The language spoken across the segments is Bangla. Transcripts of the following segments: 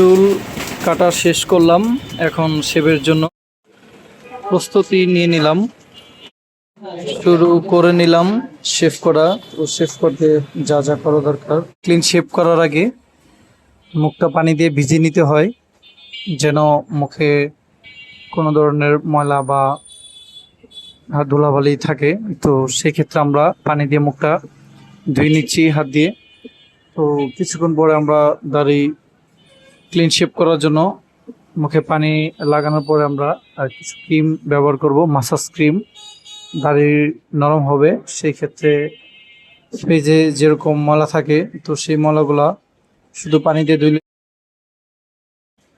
চুল কাটা শেষ করলাম। এখন শেভের জন্য প্রস্তুতি নিয়ে নিলাম। শুরু করে নিলাম শেভ করা। তো শেভ করতে যা যা করা দরকার। ক্লিন শেভ করার আগে মুখটা পানি দিয়ে ভিজিয়ে নিতে হয়, যেন মুখে কোনো ধরনের ময়লা বা হাত ধুলাবালি থাকে। তো সেক্ষেত্রে আমরা পানি দিয়ে মুখটা ধুয়ে নিচ্ছি হাত দিয়ে। তো কিছুক্ষণ পরে আমরা দাড়ি ক্লিন শেপ করার জন্য মুখে পানি লাগানোর পরে আমরা আর কিছু ক্রিম ব্যবহার করব মাসাজ ক্রিম দাড়ি নরম হবে, সেই ক্ষেত্রে ফেজে যেরকম মলা থাকে, তো সেই মলাগুলা শুধু পানি দিয়ে ধুইলে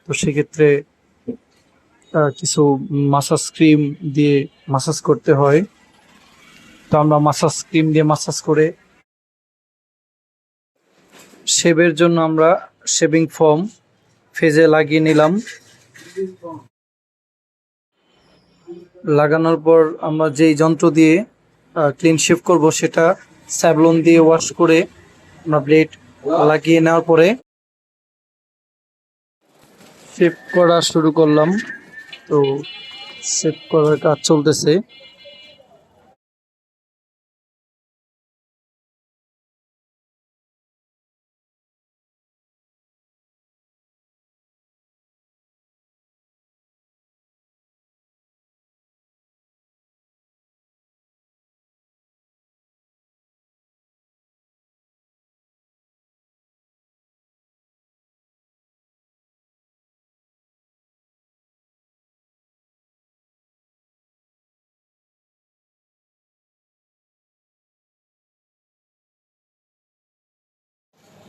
তো সেক্ষেত্রে কিছু মাসাজ ক্রিম দিয়ে মাসাজ করতে হয়। তো আমরা মাসাজ ক্রিম দিয়ে মাসাজ করে শেভের জন্য আমরা শেভিং ফোম ফেজে লাগিয়ে নিলাম। লাগানোর পর আমরা যেই যন্ত্র দিয়ে ক্লিন শেভ করব সেটা স্যাভলন দিয়ে ওয়াশ করে আমরা ব্লেড লাগিয়ে নেওয়ার পরে শেভ করা শুরু করলাম। তো শেভ করার কাজ চলতেছে।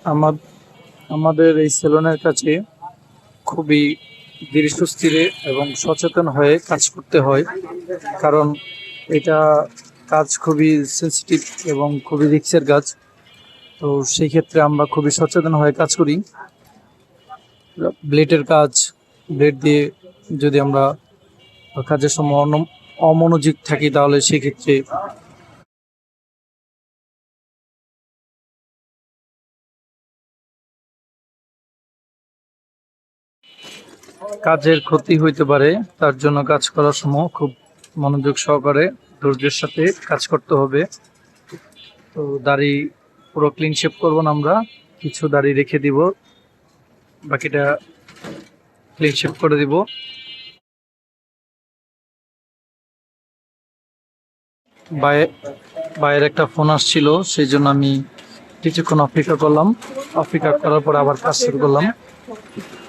আমার, আমাদের এই সেলুনের কাছে খুবই ধীরে সুস্থিরে এবং সচেতন হয়ে কাজ করতে হয়। কারণ এটা কাজ খুবই সেন্সিটিভ এবং খুবই রিক্সের কাজ। তো সেই ক্ষেত্রে আমরা খুবই সচেতন হয়ে কাজ করি। ব্লেডের কাজ, ব্লেড দিয়ে যদি আমরা কাজের সময় অমনোযোগ থাকি তাহলে সেক্ষেত্রে কাজের ক্ষতি হইতে পারে, তার জন্য কাজ করার সময় খুব মনোযোগ সহকারে ধৈর্যের সাথে কাজ করতে হবে। তো দাড়ি পুরো ক্লিন শেপ করব না আমরা, কিছু দাড়ি রেখে দিব, বাকিটা ক্লিন শেপ করে দিব। বাইরের একটা ফোন আসছিল, সেই জন্য আমি কিছুক্ষণ অপেক্ষা করলাম। অপেক্ষা করার পর আবার কাজ শুরু করলাম।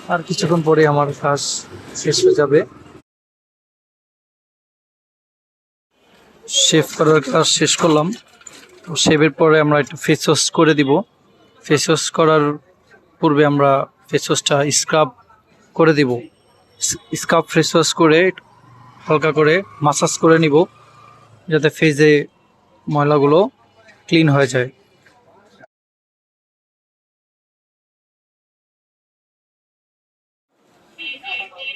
আর কিছুক্ষণ পরে আমার কাজ শেষ হয়ে যাবে। শেভ করার কাজ শেষ করলাম। তো শেভের পরে আমরা একটু ফেস ওয়াশ করে দিব। ফেস ওয়াশ করার পূর্বে আমরা ফেস ওয়াশটা স্ক্রাব করে দিব। স্ক্রাব ফেস ওয়াশ করে হালকা করে মাসাজ করে নিব। যাতে ফেজে ময়লাগুলো ক্লিন হয়ে যায়।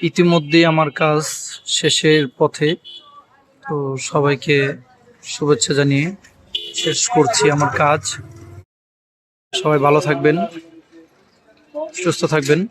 ইতিমধ্যেই আমার কাজ শেষের পথে। তো সবাইকে শুভেচ্ছা জানিয়ে শেষ করছি আমার কাজ। সবাই ভালো থাকবেন, সুস্থ থাকবেন।